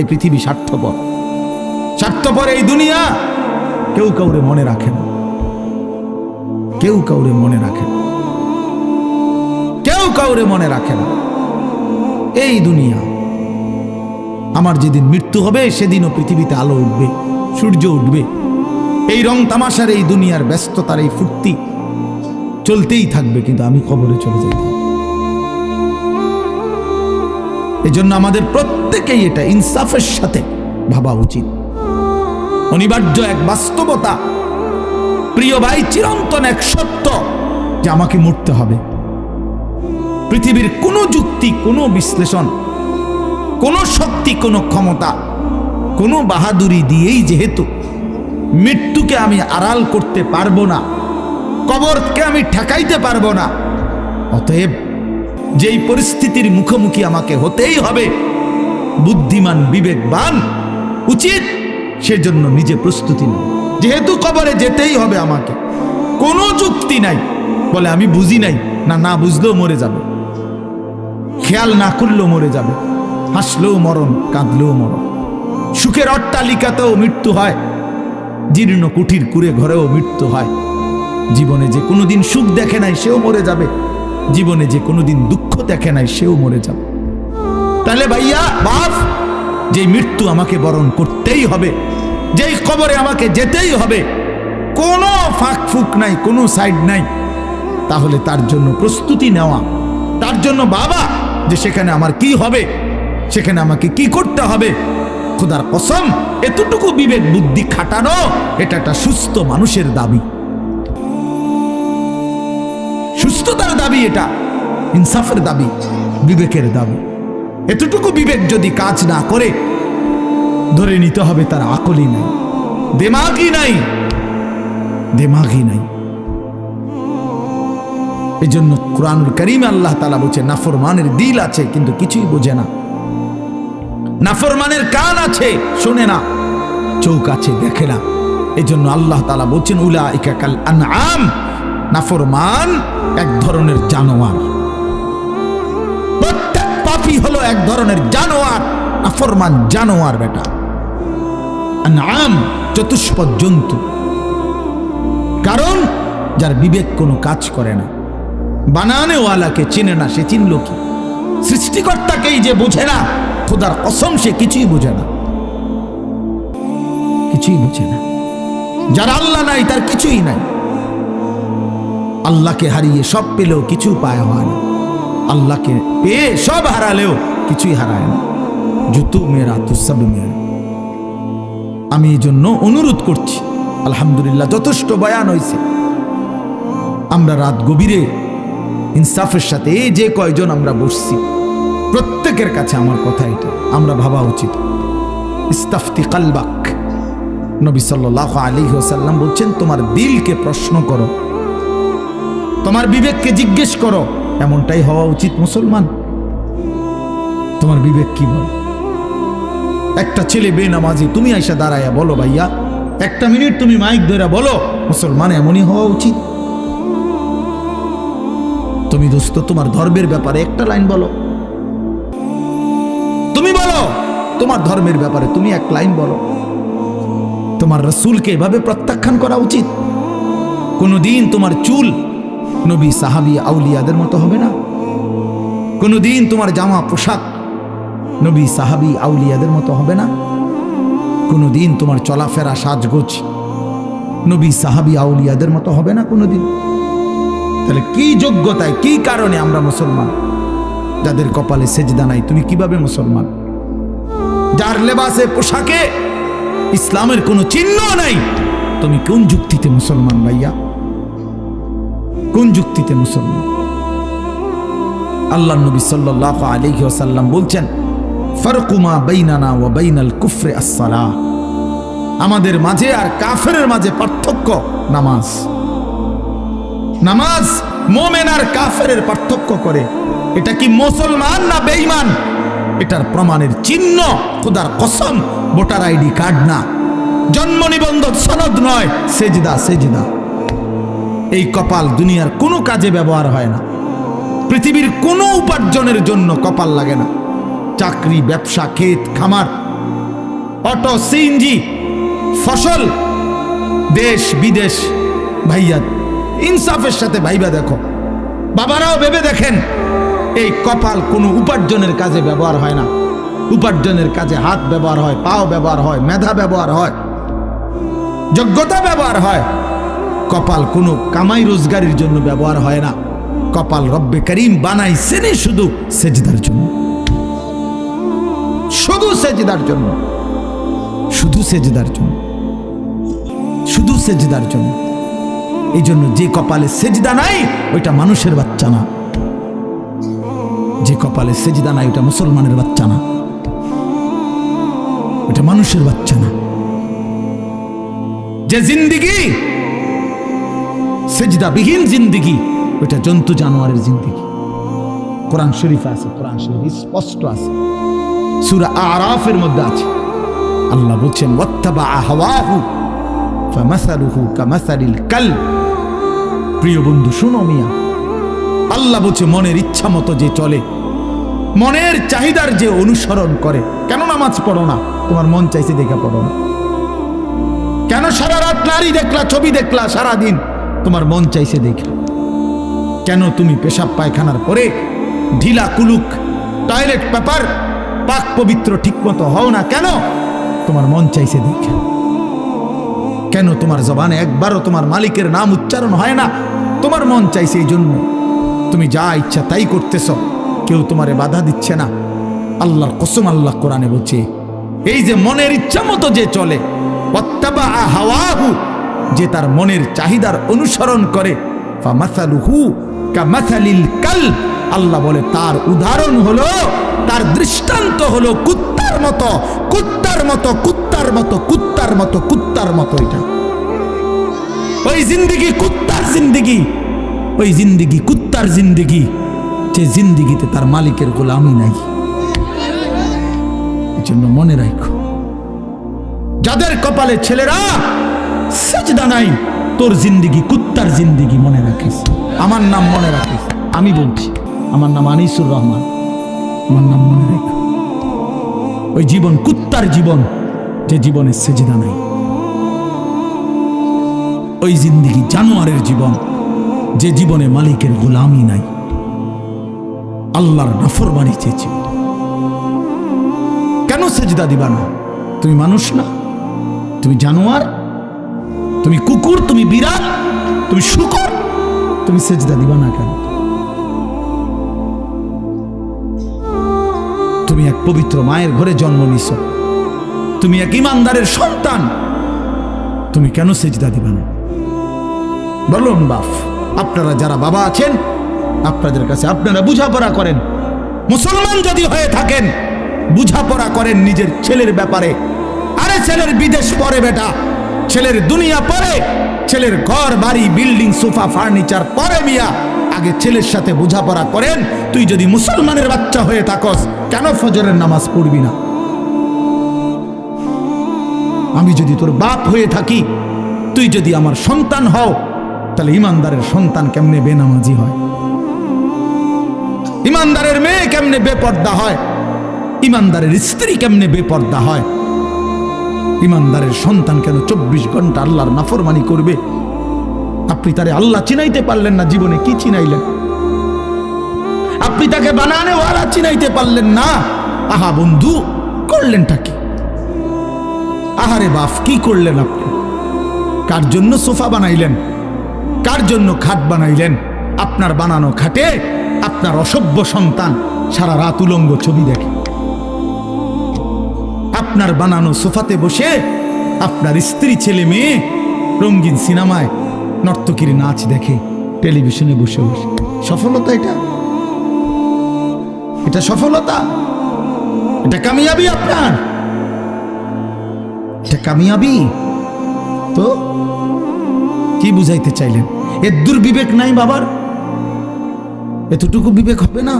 এই পৃথিবী স্বার্থপর। স্বার্থপর এই দুনিয়া কেউ কাউরে মনে রাখে না। কেউ কাউরে মনে রাখে না। কেউ কাউরে মনে রাখে না। এই দুনিয়া। আমার যেদিন মৃত্যু হবে, সেদিনও পৃথিবীতে আলো উঠবে, সূর্য উঠবে। এই রং তামাশার এই দুনিয়ার ব্যস্ততার এই ফুর্তি চলতেই থাকবে, কিন্তু আমি কবরে চলে যাই। এজন্য আমাদের প্রত্যেকেই এটা ইনসাফের সাথে ভাবা উচিত। অনিবার্য এক বাস্তবতা। প্রিয় ভাই, চিরন্তন এক সত্য যে আমাকে মরতে হবে। পৃথিবীর কোনো যুক্তি, কোনো বিশ্লেষণ, কোনো শক্তি, কোনো ক্ষমতা, কোনো বাহাদুরি দিয়েই যেহেতু মৃত্যুকে আমি আড়াল করতে পারব না, কবরকে আমি ঠেকাইতে পারব না, অতএব যেই পরিস্থিতির মুখোমুখি আমাকে হতেই হবে। বুদ্ধিমান, বিবেকবান, উচিত সেজন্য নিজে প্রস্তুতি নেই যেহেতু কবরে যেতেই হবে আমাকে। কোনো যুক্তি নাই। বলে আমি বুঝি নাই। না না বুঝলেও মরে যাবে। খেয়াল না করলেও মরে যাবে। হাসলেও মরণ, কাঁদলেও মরণ। সুখের অট্টালিকাতেও মৃত্যু হয়। জীর্ণ কুঠির কুড়ে ঘরেও মৃত্যু হয়। জীবনে যে কোনোদিন সুখ দেখে নাই, সেও মরে যাবে। জীবনে যে কোনোদিন দুঃখ দেখে নাই, সেও মরে যাবে। তাহলে ভাইয়া, বাপ যে মৃত্যু আমাকে বরণ করতেই হবে, যেই কবরে আমাকে যেতেই হবে, কোনো ফাঁক ফুক নাই, কোনো সাইড নাই, তাহলে তার জন্য প্রস্তুতি নেওয়া, তার জন্য বাবা, যে সেখানে আমার কি হবে, সেখানে আমাকে কি করতে হবে, খোদার কসম, এতটুকু বিবেক বুদ্ধি খাটানো, এটা একটা সুস্থ মানুষের দাবি। সুস্থতার দাবি এটা, ইনসাফের দাবি, বিবেকের দাবি। এতটুকু বিবেক যদি কাজ না করে, ধরে নিতে হবে তার আকলই নাই, দেমাগই নাই দেমাগই নাই। এই জন্য কোরআনুল করিম আল্লাহ তালা বলছে, নাফরমানের দিল আছে, কিন্তু কিছুই বোঝে না। নাফরমানের কান আছে, শোনে না চৌক আছে, দেখে না। এই জন্য আল্লাহ তালা বলছেন উলা ইকাকাল আনআম। নাফরমান এক ধরনের জানোয়ার। প্রত্যেক পাপি হলো এক ধরনের জানোয়ার, নাফরমান জানোয়ার বেটা। আনআম চতুষ্পদ জন্তু। কারণ যার বিবেক কোনো কাজ করে না। বানানেওয়ালাকে চিনে না, সে চিনল কি? সৃষ্টিকর্তাকেই যে বোঝে না, খোদার কসম সে কিছুই বোঝে না। কিছুই বোঝে না। যার আল্লাহ নাই, তার কিছুই নাই। আল্লাহকে হারিয়ে সব পেলেও কিছু পায় হয় না। আল্লাহকে পেয়ে সব হারালেও কিছুই হারায় না। জুতু মেয়েরা তু সব মেয়েরা। আমি এই জন্য অনুরোধ করছি, আলহামদুলিল্লাহ যথেষ্ট বয়ান হয়েছে আমরা রাত গভীরে ইনসাফের সাথে এই যে কয়জন আমরা বসছি, প্রত্যেকের কাছে আমার কথা এটা। আমরা ভাবা উচিত। ইস্তাফতি কালবাক। নবী সাল্লাহ আলী সাল্লাম বলছেন, তোমার দিলকে প্রশ্ন করো তোমার বিবেককে জিজ্ঞেস করো। এমনটাই হওয়া উচিত মুসলমান। তোমার বিবেক কি বল? একটা ছেলে বেনামাজি, তুমি আইসা দাঁড়াইয়া বলো ভাইয়া। একটা মিনিট তুমি মাইক ধরে বলো, মুসলমান এমনই হওয়া উচিত। তুমি দোস্ত, তোমার ধর্মের ব্যাপারে একটা লাইন বলো। তুমি বলো, তোমার ধর্মের ব্যাপারে তুমি এক লাইন বলো। তোমার রসুলকে এভাবে প্রত্যাখ্যান করা উচিত। কোনোদিন তোমার চুল নবী সাহাবি আউলিয়াদের মতো হবে না? কোনোদিন তোমার জামা পোশাক নবী সাহাবি আউলিয়াদের মতো হবে না? কোনোদিন তোমার চলাফেরা সাজগোজ নবী সাহাবি আউলিয়াদের মতো হবে না কোনোদিন? তাহলে কি যোগ্যতায়, কি কারণে আমরা মুসলমান? যাদের কপালে সেজদা নাই, তুমি কীভাবে মুসলমান? যার লেবাসে পোশাকে ইসলামের কোনো চিহ্ন নাই, তুমি কোন যুক্তিতে মুসলমান ভাইয়া? কোন যুক্তিতে মুসলমান? আল্লাহ নবী সাল্লাহ আলাইহি ওয়াসাল্লাম বলছেন ফারকুমা বাইনানা ও বাইনাল কুফরে আসসালাহ। আমাদের মাঝে আর কাফের মাঝে পার্থক্য নামাজ। নামাজ মোমেন আর কাফের পার্থক্য করে। এটা কি মুসলমান না বেঈমান? এটার প্রমাণের চিহ্ন খোদার কসম, ভোটার আইডি কার্ড না। জন্ম নিবন্ধন সনদ নয়, সেজদা সেজদা। এই কপাল দুনিয়ার কোনো কাজে ব্যবহার হয় না। পৃথিবীর কোনো উপার্জনের জন্য কপাল লাগে না। চাকরি, ব্যবসা, ক্ষেত, খামার, অটো সিএনজি ফসল, দেশ, বিদেশ। ভাইয়া, ইনসাফের সাথে ভাইবা দেখো। বাবারাও ভেবে দেখেন, এই কপাল কোনো উপার্জনের কাজে ব্যবহার হয় না। উপার্জনের কাজে হাত ব্যবহার হয়, পাও ব্যবহার হয়, মেধা ব্যবহার হয়, যোগ্যতা ব্যবহার হয়। কপাল কোনো কামাই রোজগারের জন্য ব্যবহার হয় না। কপাল রব্বে করিম বানাইছেনই শুধু সেজদার জন্য। শুধু সেজদার জন্য। শুধু সেজদার জন্য। শুধু সেজদার জন্য। এই জন্য যে কপালে সেজদা নাই, ওইটা মানুষের বাচ্চা না। যে কপালে সেজদা নাই ওটা মুসলমানের বাচ্চা না। ওটা মানুষের বাচ্চা না। যে জিন্দিগি সেজদাবিহীন জিন্দিগি ওটা জন্তু জানোয়ারের জিন্দিগি। কোরআন শরীফ আছে, কোরআন শরীফ স্পষ্ট আছে। সূরা আরাফের মধ্যে আছে। আল্লাহ বলছেন ওয়াত্তাবা হাওয়াহু ফামাসালুহু কামাসালিল কাল প্রিয় বন্ধু, শুনো মিয়া, আল্লাহ বলছে, মনের ইচ্ছা মতো যে চলে, মনের চাহিদার যে অনুসরণ করে, কেন নামাজ পড়ো না? তোমার মন চাইছে দেখে পড়ো না। কেন সারা রাত নারী দেখলা, ছবি দেখলা সারা দিন তোমার মন চাইছে দেখে। কেন তুমি পেশাব পায়খানার পরে ঢিলা কুলুক টয়লেট পেপার পাক পবিত্র ঠিকমতো হও না কেন? তোমার মন চাইছে দেখে। কেন তোমার জবানে একবারও তোমার মালিকের নাম উচ্চারণ হয় না? তোমার মন চাইছে এই জন্য। তুমি যা ইচ্ছা তাই করতেছ, কেউ তোমারে বাধা দিচ্ছে না। আল্লাহর কসম আল্লাহ কোরআনে বলছে, এই যে মনের ইচ্ছা মতো যে চলে হাওয়াহু যে তার মনের চাহিদার অনুসরণ করে। আল্লাহ বলে, তার উদাহরণ হলো, তার দৃষ্টান্ত হলো কুত্তার মতো কুত্তার মতো কুত্তার মতো কুত্তার মতো কুত্তার মতো এটা। ওই জিন্দিগি কুত্তার জিন্দিগি, ওই জিন্দিগি কুত্তার জিন্দিগি, যে জিন্দিগিতে তার মালিকের গোলামি নাই। জন্য মনে রাখো, যাদের কপালে ছেলেরা সেজদা নাই। তোর জিন্দিগি, কুত্তার জিন্দিগি মনে রাখিস। আমার নাম মনে রাখিস। আমি বলছি, আমার নাম আনিসুর রহমান। আমার নাম মনে রেখো। ওই জীবন, কুত্তার জীবন, যে জীবনে সেজদা নাই। ওই জিন্দিগি, জানোয়ারের জীবন, যে জীবনে মালিকের গোলামি নাই। আল্লাহর নাফরমানি চেয়েছি। কেন সেজদা দিবা না? তুমি মানুষ না? তুমি জানোয়ার? তুমি কুকুর, তুমি বিরাট তুমি শুকর, তুমি সেজদা দিবা না কেন? তুমি এক পবিত্র মায়ের ঘরে জন্ম নিছ। তুমি এক ইমানদারের সন্তান। তুমি কেন সেজদা দিবা না? বলুন বাপ, আপনারা যারা বাবা আছেন, আপনাদের কাছে আপনারা বুঝাপড়া করেন। মুসলমান যদি হয়ে থাকেন, বুঝাপড়া করেন নিজের ছেলের ব্যাপারে। আরে ছেলের বিদেশ পরে বেটা। ছেলের দুনিয়া পরে, ছেলের ঘর, বাড়ি, বিল্ডিং, সোফা, ফার্নিচার পরে মিয়া। আগে ছেলের সাথে বোঝাপড়া করেন, তুই যদি মুসলমানের বাচ্চা হয়ে থাকস, কেন ফজরের নামাজ পড়বি না? আমি যদি তোর বাপ হয়ে থাকি, তুই যদি আমার সন্তান হও, তাহলে ইমানদারের সন্তান কেমনে বেনামাজি হয়? ইমানদারের মেয়ে কেমনে বেপর্দা হয়? ইমানদারের স্ত্রী কেমনে বেপর্দা হয়? ইমানদারের সন্তান কেন চব্বিশ ঘণ্টা আল্লাহর নাফরমানি করবে? আপনি তারে আল্লাহ চিনাইতে পারলেন না, জীবনে কি চিনাইলেন? আপনি তাকে বানানে ওয়ালা চিনাইতে পারলেন না। আহা বন্ধু, করলেনটা কি? আহারে বাপ, কি করলেন আপনি? কার জন্য সোফা বানাইলেন? কার জন্য খাট বানাইলেন? আপনার বানানো খাটে আপনার অসভ্য সন্তান সারা রাত উলঙ্গ ছবি দেখে। আপনার বানানো সোফাতে বসে আপনার স্ত্রী ছেলে মেয়ে রঙিন সিনেমায় নর্তকীর নাচ দেখে টেলিভিশনে বসে বসে। সফলতা এটা? এটা সফলতা? এটা কামিয়াবি আপনার? এটা কামিয়াবি? তো কি বুঝাইতে চাইলেন? এর দুর্বিবেক নাই বাবার? এতটুকু বিবেক হবে না?